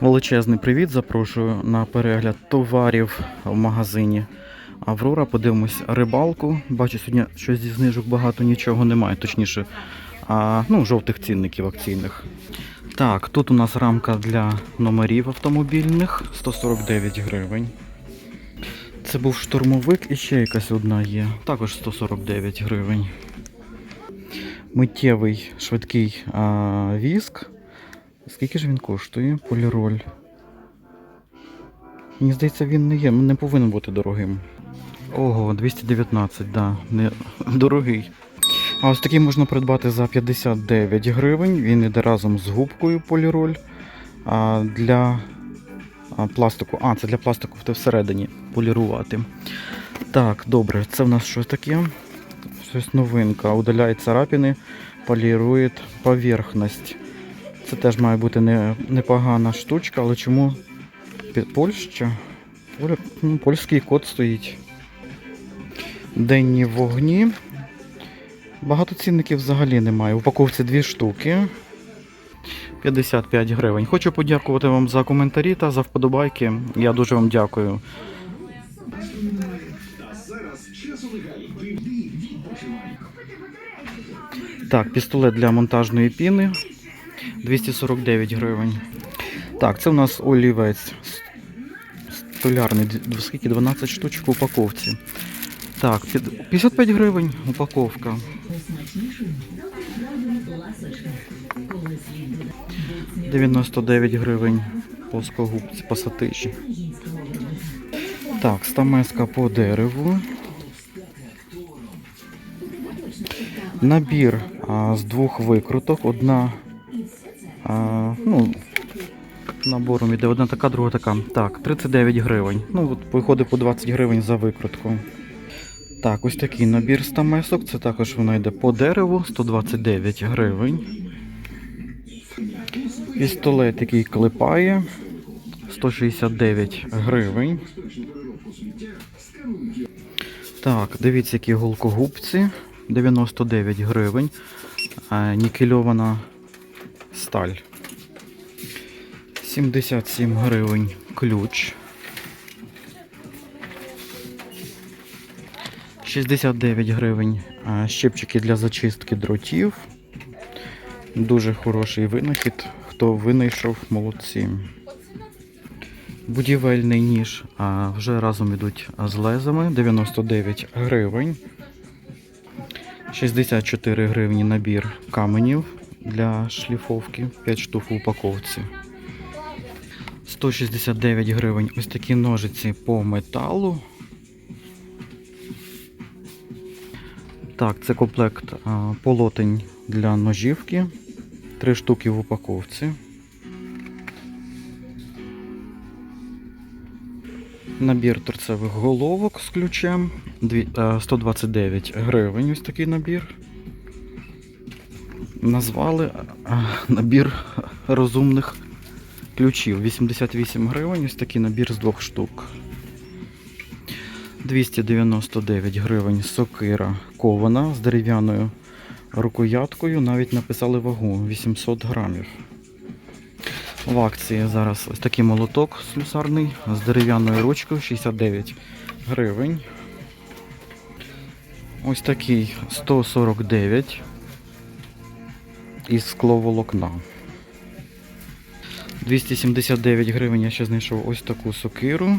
Величезний привіт, запрошую на перегляд товарів в магазині Аврора. Подивимось рибалку. Бачу, сьогодні щось зі знижок багато нічого немає, точніше, а, ну, жовтих цінників акційних. Так, тут у нас рамка для номерів автомобільних 149 гривень. Це був штурмовик і ще якась одна є. Також 149 гривень. Миттєвий швидкий а, віск. Скільки ж він коштує? Поліроль. Мені здається, він не є, не повинен бути дорогим. Ого, 219, да, не дорогий. А ось такий можна придбати за 59 гривень. Він іде разом з губкою поліроль. А для пластику. А, це для пластику всередині полірувати. Так, добре, це в нас що таке? Щось новинка. Удаляє царапини, полірує поверхність. Це теж має бути не, непогана штучка, але чому Польща? Ну, Польський код стоїть. Денні вогні. Багато цінників взагалі немає. В упаковці дві штуки. 55 гривень. Хочу подякувати вам за коментарі та за вподобайки. Я дуже вам дякую. Так, пістолет для монтажної піни 249 гривень. Так, це у нас олівець столярний, скільки 12 штучок в упаковці. Так, 55 гривень упаковка. 99 гривень плоскогубці пасатижі. Так, стамеска по дереву. Набір а, з двох викруток. Одна а, ну, набором іде одна така, друга така. Так, 39 гривень. Ну, от виходить по 20 гривень за викрутку. Так, ось такий набір стамесок. Це також вона йде по дереву, 129 гривень. Пістолет, який клепає, 169 гривень. Так, дивіться, які голкогубці, 99 гривень. Е, Нікельована сталь. 77 гривень ключ. 69 гривень щепчики для зачистки дротів. Дуже хороший винахід. Хто винайшов, молодці. Будівельний ніж а, вже разом ідуть з лезами 99 гривень. 64 гривні набір каменів для шліфовки, 5 штук в упаковці. 169 гривень ось такі ножиці по металу. Так, це комплект а, полотень для ножівки. Три штуки в упаковці. Набір торцевих головок з ключем. Е, 129 гривень ось такий набір. Назвали набір розумних ключів. 88 гривень, ось такий набір з двох штук. 299 гривень сокира кована з дерев'яною рукояткою. Навіть написали вагу 800 грамів. В акції зараз ось такий молоток слюсарний з дерев'яною ручкою 69 гривень. Ось такий 149 із скловолокна. 279 гривень я ще знайшов ось таку сокиру.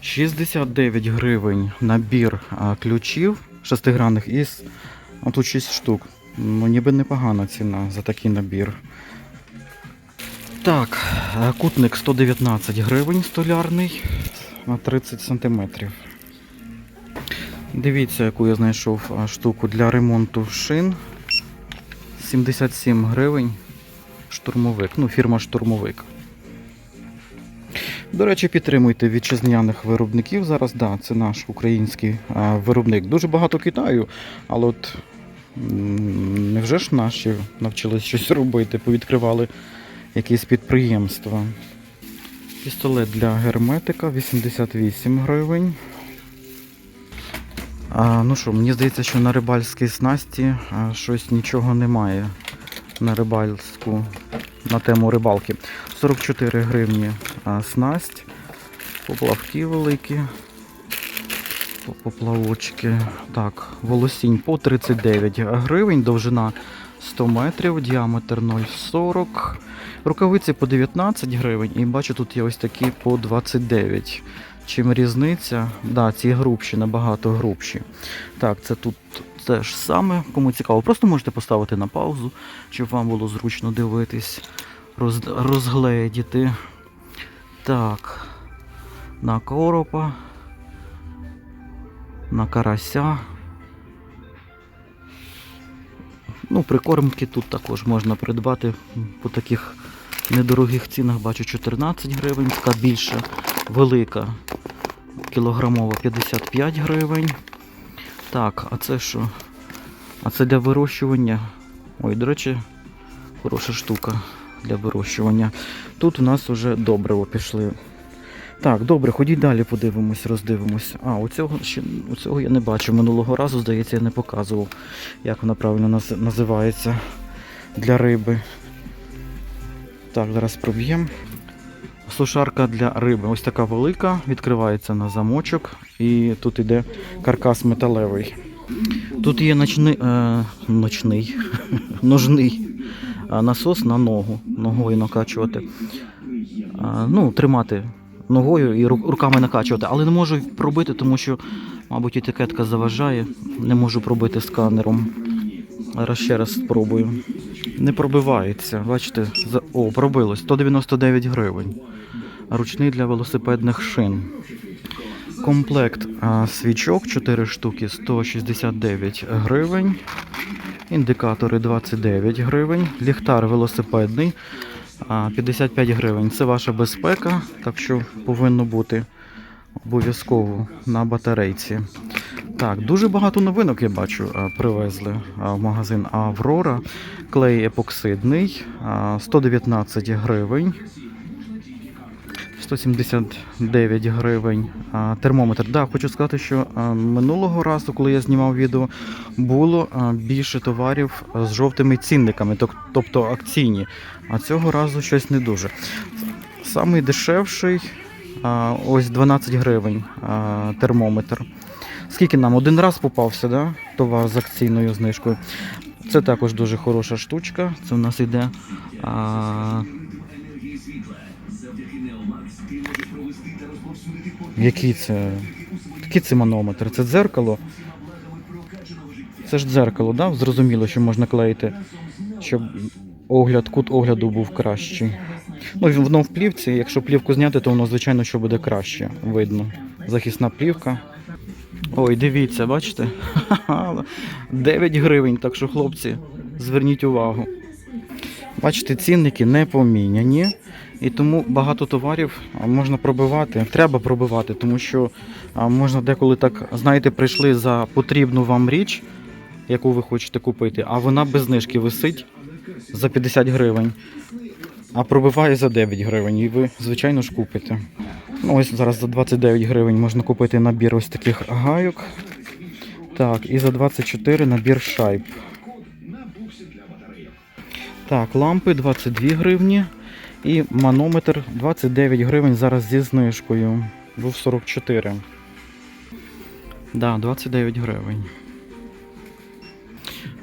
69 гривень набір ключів шестигранних із тут 6 штук. Ну, ніби непогана ціна за такий набір. Так, кутник 119 гривень столярний на 30 сантиметрів. Дивіться, яку я знайшов штуку для ремонту шин. 77 гривень. Штурмовик. Ну, фірма штурмовик. До речі, підтримуйте вітчизняних виробників. Зараз, да, це наш український виробник. Дуже багато Китаю, але от невже ж наші навчились щось робити, повідкривали якісь підприємства. Пістолет для герметика 88 гривень. Ну що, мені здається, що на рибальській снасті щось нічого немає на рибальську, на тему рибалки. 44 гривні снасть, поплавки великі, поплавочки. Так, волосінь по 39 гривень, довжина 100 метрів, діаметр 0,40. Рукавиці по 19 гривень і бачу, тут є ось такі по 29. Чим різниця? Да, ці грубші, набагато грубші. Так, це тут те ж саме, кому цікаво. Просто можете поставити на паузу, щоб вам було зручно дивитись, роз, розгледіти. Так, на коропа, на карася. Ну, прикормки тут також можна придбати по таких недорогих цінах. Бачу 14 гривень, така більша, велика, кілограмова 55 гривень. Так, а це що? А це для вирощування. Ой, до речі, хороша штука для вирощування. Тут у нас вже добриво пішли. Так, добре, ходіть далі, подивимось, роздивимось. А, оцього, ще, оцього я не бачив. Минулого разу, здається, я не показував, як вона правильно наз- називається для риби. Так, зараз проб'ємо. Сушарка для риби. Ось така велика, відкривається на замочок, і тут іде каркас металевий. Тут є ночний, е, ночний, ножний е, насос на ногу, ногою накачувати. Е, ну, тримати ногою і руками накачувати, але не можу пробити, тому що, мабуть, етикетка заважає. Не можу пробити сканером. Зараз ще раз спробую. Не пробивається. Бачите, за... о, пробилось 199 гривень. Ручний для велосипедних шин. Комплект а, свічок 4 штуки 169 гривень. Індикатори 29 гривень. Ліхтар велосипедний 55 гривень. Це ваша безпека, так що повинно бути обов'язково на батарейці. Так, дуже багато новинок я бачу, привезли в магазин Аврора. Клей епоксидний а, 119 гривень. 179 гривень. Термометр. Да, хочу сказати, що минулого разу, коли я знімав відео, було більше товарів з жовтими цінниками, тоб- тобто акційні. А цього разу щось не дуже. Самий дешевший ось 12 гривень термометр. Скільки нам? Один раз попався, да? товар з акційною знижкою. Це також дуже хороша штучка. Це в нас йде. А... Який це? Який це манометр? Це дзеркало? Це ж дзеркало, да? Зрозуміло, що можна клеїти, щоб огляд, кут огляду був кращий. Ну, воно в плівці, якщо плівку зняти, то воно, звичайно, що буде краще видно. Захисна плівка. Ой, дивіться, бачите? Ха-ха, 9 гривень, так що, хлопці, зверніть увагу. Бачите, цінники не поміняні, і тому багато товарів можна пробивати. Треба пробивати, тому що можна деколи так, знаєте, прийшли за потрібну вам річ, яку ви хочете купити, а вона без знижки висить за 50 гривень, а пробиває за 9 гривень, і ви, звичайно ж, купите. Ну, ось зараз за 29 гривень можна купити набір ось таких гайок. Так, і за 24 набір шайб. Так, лампи 22 гривні. І манометр 29 гривень зараз зі знижкою. Був 44. Да, 29 гривень.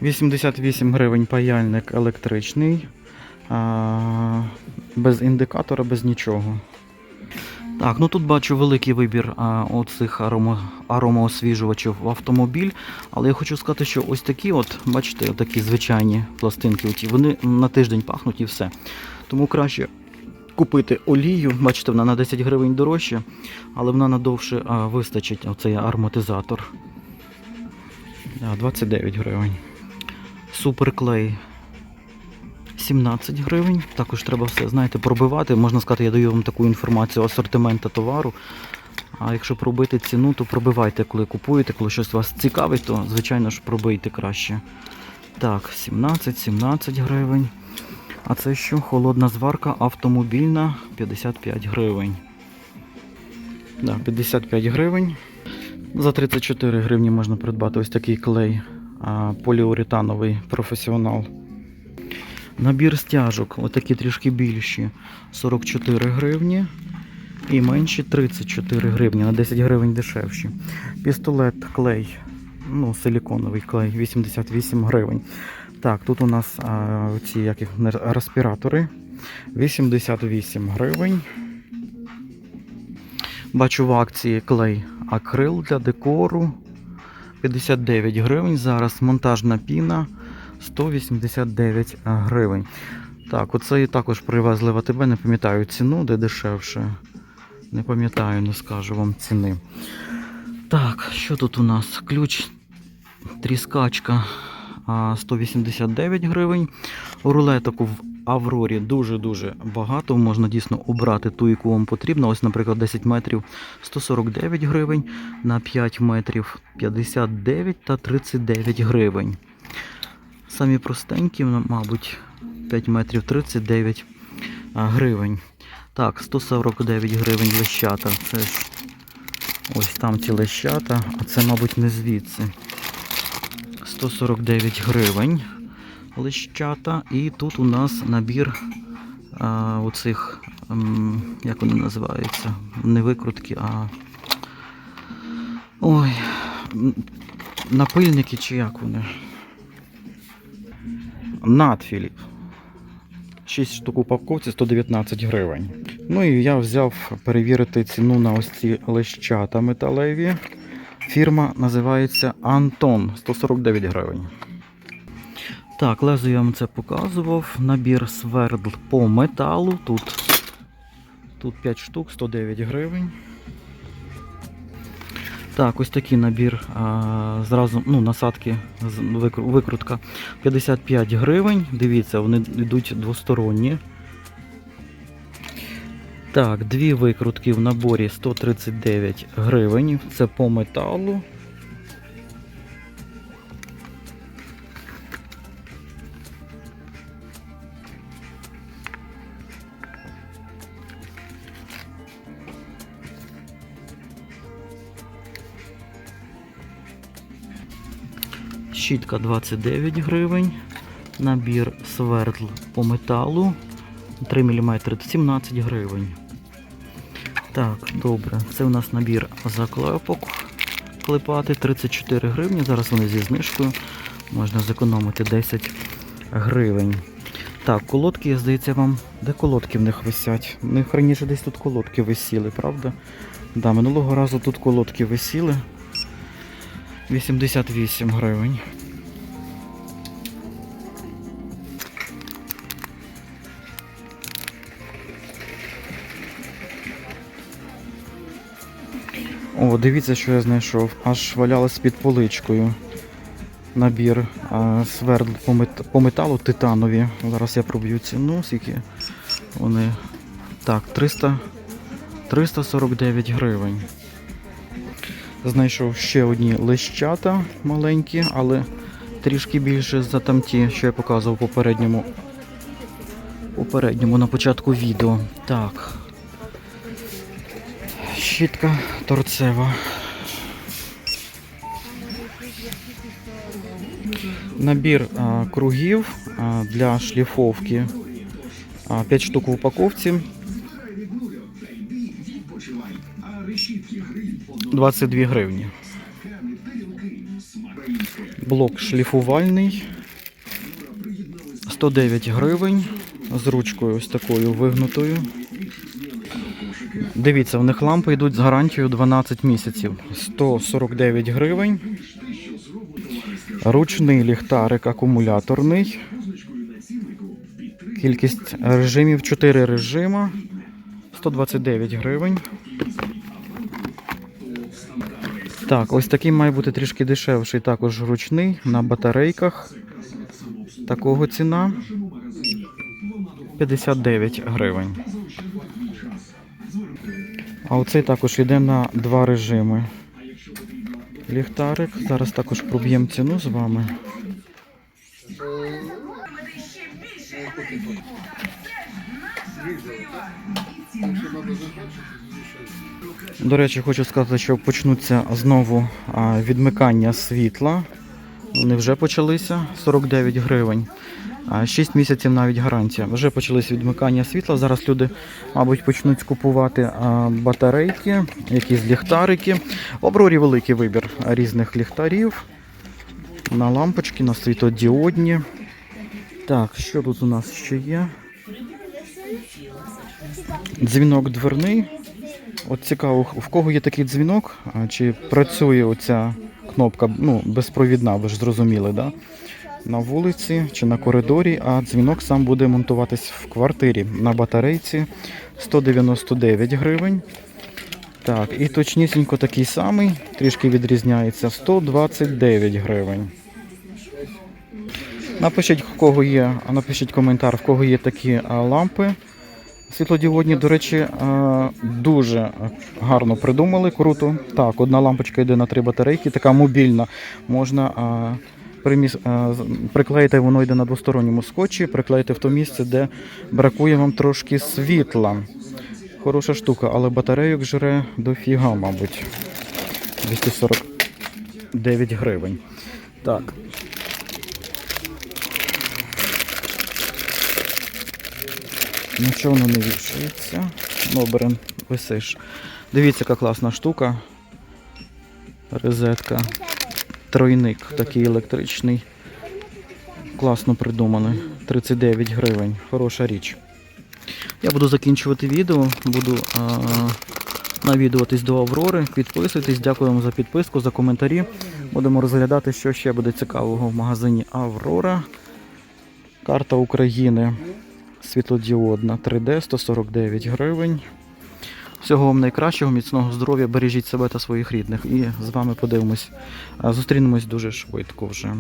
88 гривень паяльник електричний. А, без індикатора, без нічого. Так, ну тут бачу великий вибір а, оцих арома, аромаосвіжувачів в автомобіль. Але я хочу сказати, що ось такі, от, бачите, такі звичайні пластинки, оті, вони на тиждень пахнуть і все. Тому краще купити олію. Бачите, вона на 10 гривень дорожче, але вона надовше а, вистачить оцей ароматизатор. Да, 29 гривень. Суперклей 17 гривень. Також треба все, знаєте, пробивати. Можна сказати, я даю вам таку інформацію асортимента товару. А якщо пробити ціну, то пробивайте, коли купуєте, коли щось вас цікавить, то звичайно ж пробийте краще. Так, 17, 17 гривень. А це що? Холодна зварка автомобільна 55 гривень. Да, 55 гривень. За 34 гривні можна придбати ось такий клей поліуретановий професіонал. Набір стяжок, отакі трішки більші, 44 гривні. І менші 34 гривні, на 10 гривень дешевші. Пістолет клей, ну, силіконовий клей, 88 гривень. Так, тут у нас а, ці як їх, респіратори 88 гривень. Бачу в акції клей акрил для декору 59 гривень. Зараз монтажна піна 189 гривень. Так, оце і також привезли в АТБ, не пам'ятаю ціну, де дешевше. Не пам'ятаю, не скажу вам ціни. Так, що тут у нас? Ключ тріскачка 189 гривень. Рулеток в Аврорі дуже-дуже багато. Можна дійсно обрати ту, яку вам потрібно. Ось, наприклад, 10 метрів 149 гривень, на 5 метрів 59 та 39 гривень. Самі простенькі, ну, мабуть, 5 метрів 39 гривень. Так, 149 гривень лещата. Це ж ось там ці лещата, а це, мабуть, не звідси. 149 гривень лещата. І тут у нас набір а, оцих, як вони називаються? Не викрутки, а. Ой. Напильники чи як вони? Надфіліп. 6 штук упаковці 119 гривень. Ну і я взяв перевірити ціну на ось ці лещата металеві. Фірма називається Антон 149 гривень. Так, лезо я вам це показував. Набір свердл по металу. Тут, тут 5 штук, 109 гривень. Так, ось такий набір. А, зразу ну, насадки, викрутка 55 гривень. Дивіться, вони йдуть двосторонні. Так, дві викрутки в наборі 139 гривень. Це по металу. Щітка 29 гривень. Набір свердл по металу 3 мм 17 гривень. Так, добре. Це у нас набір заклепок клепати 34 гривні. Зараз вони зі знижкою. Можна зекономити 10 гривень. Так, колодки, здається, вам. Де колодки в них висять? У них раніше десь тут колодки висіли, правда? Да, минулого разу тут колодки висіли. 88 гривень. О, дивіться, що я знайшов. Аж валялось під поличкою. Набір а, свердл по, мет- по металу титанові. Зараз я проб'ю ціну, скільки вони. Так, 300, 349 гривень. Знайшов ще одні лещата маленькі, але трішки більше за там ті, що я показував попередньому, попередньому на початку відео. Так. Щітка торцева. Набір а, кругів а, для шліфовки. А, 5 штук в упаковці. 22 гривні. Блок шліфувальний. 109 гривень. З ручкою ось такою вигнутою. Дивіться, в них лампи йдуть з гарантією 12 місяців. 149 гривень. Ручний ліхтарик акумуляторний. Кількість режимів 4 режима. 129 гривень. Так, ось такий має бути трішки дешевший, також ручний на батарейках. Такого ціна 59 гривень. А оцей також йде на два режими. Ліхтарик. Зараз також проб'ємо ціну з вами. До речі, хочу сказати, що почнуться знову відмикання світла. Вони вже почалися 49 гривень. 6 місяців навіть гарантія. Вже почались відмикання світла. Зараз люди, мабуть, почнуть купувати батарейки, якісь ліхтарики. В Аврорі великий вибір різних ліхтарів. На лампочки, на світодіодні. Так, що тут у нас ще є? Дзвінок дверний. От цікаво, в кого є такий дзвінок, чи працює оця кнопка, ну, безпровідна, ви ж зрозуміли, да? На вулиці чи на коридорі, а дзвінок сам буде монтуватись в квартирі на батарейці 199 гривень. Так, і точнісінько такий самий, трішки відрізняється 129 гривень. Напишіть, в кого є, напишіть коментар, в кого є такі лампи. Світлодіодні, до речі, дуже гарно придумали, круто. Так, одна лампочка йде на три батарейки, така мобільна. Можна приміс, приклеїти, воно йде на двосторонньому скотчі, приклеїти в то місце, де бракує вам трошки світла. Хороша штука, але батарейок жре дофіга, мабуть. 249 гривень. Так. Нічого воно не вішається. Ноберен висиш. Дивіться, яка класна штука. Розетка. Тройник такий електричний. Класно придуманий. 39 гривень. Хороша річ. Я буду закінчувати відео, буду а, навідуватись до Аврори. Підписуйтесь, дякую вам за підписку, за коментарі. Будемо розглядати, що ще буде цікавого в магазині Аврора. Карта України світлодіодна 3D 149 гривень. Всього вам найкращого, міцного здоров'я, бережіть себе та своїх рідних. І з вами подивимось. Зустрінемось дуже швидко вже.